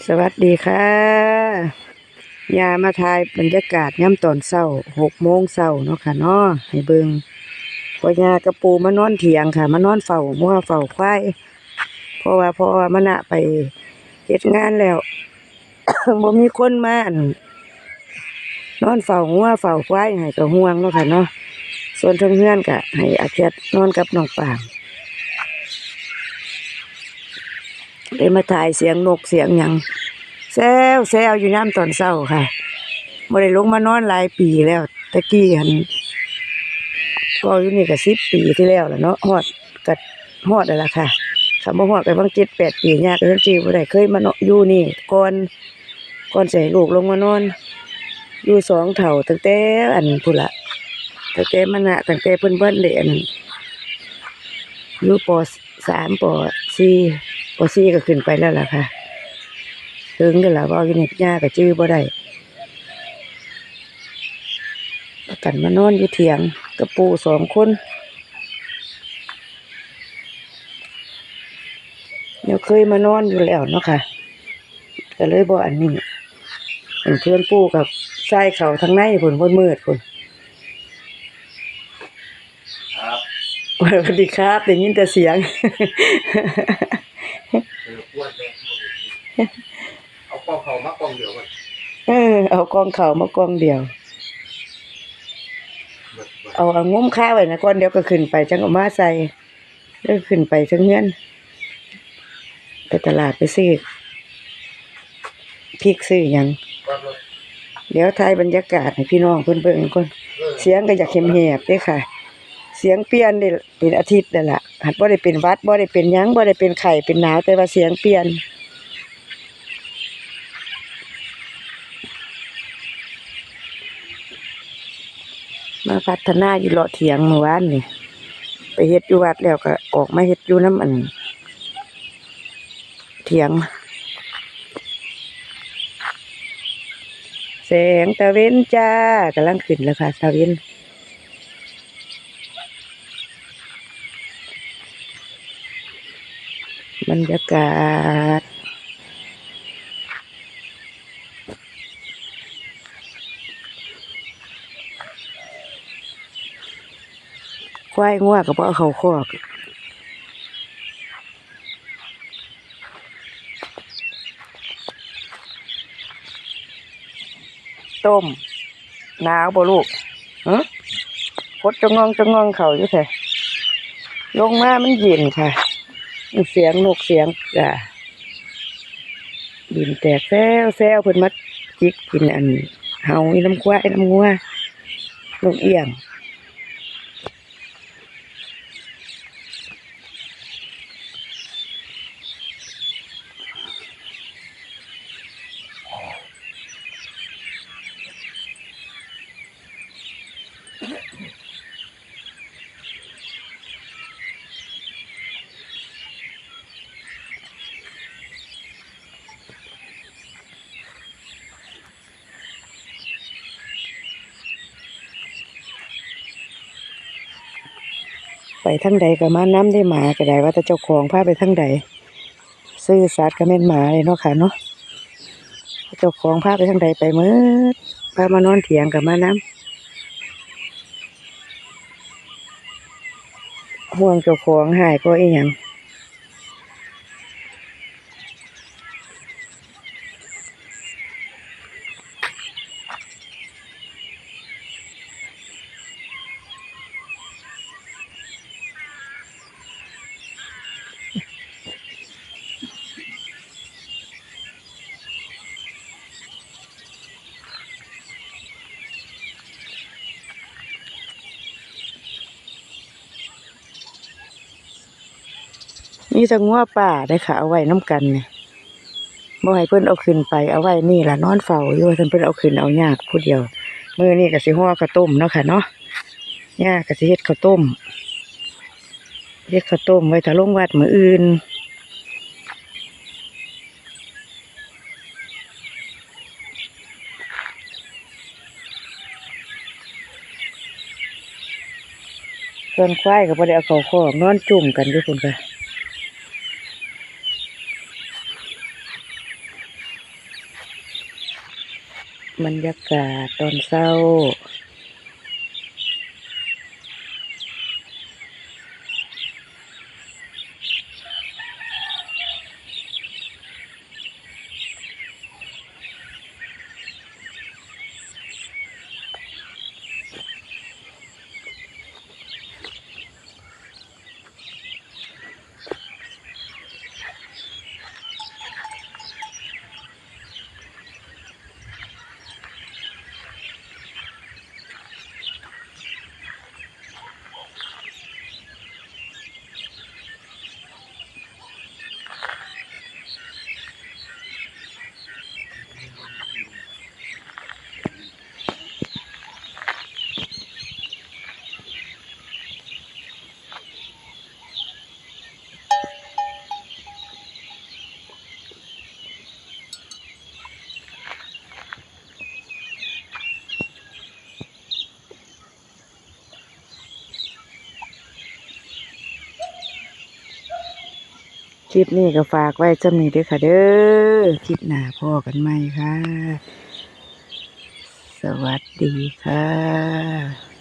สวัสดีค่ะ ยามาทายบรรยากาศย่ำตอนเช้าหกโมงเช้าเนาะค่ะเนาะให้เบิงพอยากระปูมานอนเถียงค่ะ มานอนเฝ้ามัวเฝ้าควายเพราะว่าพราะว่ามันะไปเฮ็ดงานแล้วบ่มีคนมานนอนเฝ้างัวเฝ้าควายให้ก็ห่วงเนาะค่ะเนาะส่วนเทางเฮือนก็ให้อาแคทนอนกับน้องปาง เลยมาถ่ายเสียงนกเสียงหยังแซวแซวอยู่ย่ำตอนเช้าค่ะบ่ได้ลงมานอนหลายปีแล้วตะกี้หันก็อยู่นี่ก็สิบปีที่แล้วล่ะเนาะฮอดก็ฮอดแล้วล่ะค่ะคำว่าฮอดก็บางเจ็ดแปดปียากเรื่องจริงบ่ได้เคยมาเนาะอยู่นี่ก่อนก่อนสิให้ลูกลงมานอน อยู่สองเฒ่าตั้งแต่อันพุ่นละตั้งแต่มันะตั้งแต่เพิ่นเบิ่นได้อันอยู่ปสามปสี่ ปสี่ก็ขึ้นไปแล้วล่ะค่ะ ถึงกันแล้วว่าอยู่ในย่าก็จื้อบ่ได้ประกันมานอนอยู่เถียงกับปู่สองคนเดี๋ยวเคยมานอนอยู่แล้วเนาะค่ะก็เลยบ่อันนี้เห็นเพื่อนปู่กับชายเขาทางในพุ่นบ่มืดพุ่นครับสวัสดีครับได้ยินแต่เสียงเอออ้วนแม่ เอากล้องเขามากล้องเดียวกันเออ เอากองเขามากองเดียวเบิดเบิดเอาเอางุ้มข้าวไว้นะก่อนเดี๋ยวก็ขึ้นไปจังเอามาใส่แล้วขึ้นไปทั้งเงินไปตลาดไปซื้อพริกซื้อหยังก็รถเดี๋ยวถ่ายบรรยากาศให้พี่น้องเพิ่นเบิ่งก่อนเออเสียงก็อยากเข็มแหบเด้ค่ะ เสียงเปลี่ยนได้เป็นอาทิตย์แล้วล่ะหัดบ่ได้เป็นหวัดบ่ได้เป็นหยังบ่ได้เป็นไข้เป็นหนาวแต่ว่าเสียงเปลี่ยน มาพัฒนาอยู่เลาะเถียงเมื่อวานนี่ไปเฮ็ดอยู่วัดแล้วก็ออกมาเฮ็ดอยู่น้ำอันเถียงแสงตะเวนจ้ากำลังขึ้นแล้วค่ะตะเวนบรรยากาศ ควายงัวก็บ่เอาเขาคอกต้มหนาวบ่ลูกฮะพดจะงองจะงองเขาอยู่แท้ลงมามันเย็นค่ะ เสียงนกเสียงจ้ะบินแตกแซวแซวเพิ่นมาจิกกินอันเฮาอีน้ำควายน้ำงัวนกเอี้ยง ไปทั้งใดก็มาน้ำได้หมาก็ได้ว่าแต่เจ้าของพาไปทั้งใดซื้อสัตว์ก็แม่นหมาเลยเนาะค่ะเนาะเจ้าของพาไปทั้งใดไปเมื่อพามานอนเถียงกับมาน้ำห่วงเจ้าของหายก็อีหยัง นี่จะงัวป่าได้ค่ะ เอาไว้น้ำกันเนี่ยบ่ให้เพิ่อนเอาขึ้นไปเอาไว้นี่ละนอนเฝ้าอยู่ว่าเพิ่นเพิ่อนเอาขึ้นเอายากผู้เดียวมือนี้ก็สิห่อข้าวต้มเนาะค่ะเนาะย่าก็สิเฮ็ดข้าวต้มเฮ็ดข้าวต้มไว้ถ้าลงวัดมืออื่นส่วนควายก็บ่ได้เอาเข้าคอกนอนจุ่มกันอยู่พุ่นค่ะ บรรยากาศตอนเช้า คลิปนี้ก็ฝากไว้จำนี้ด้วยค่ะเด้อ คลิปหน้าพ่อกันใหม่ค่ะ สวัสดีค่ะ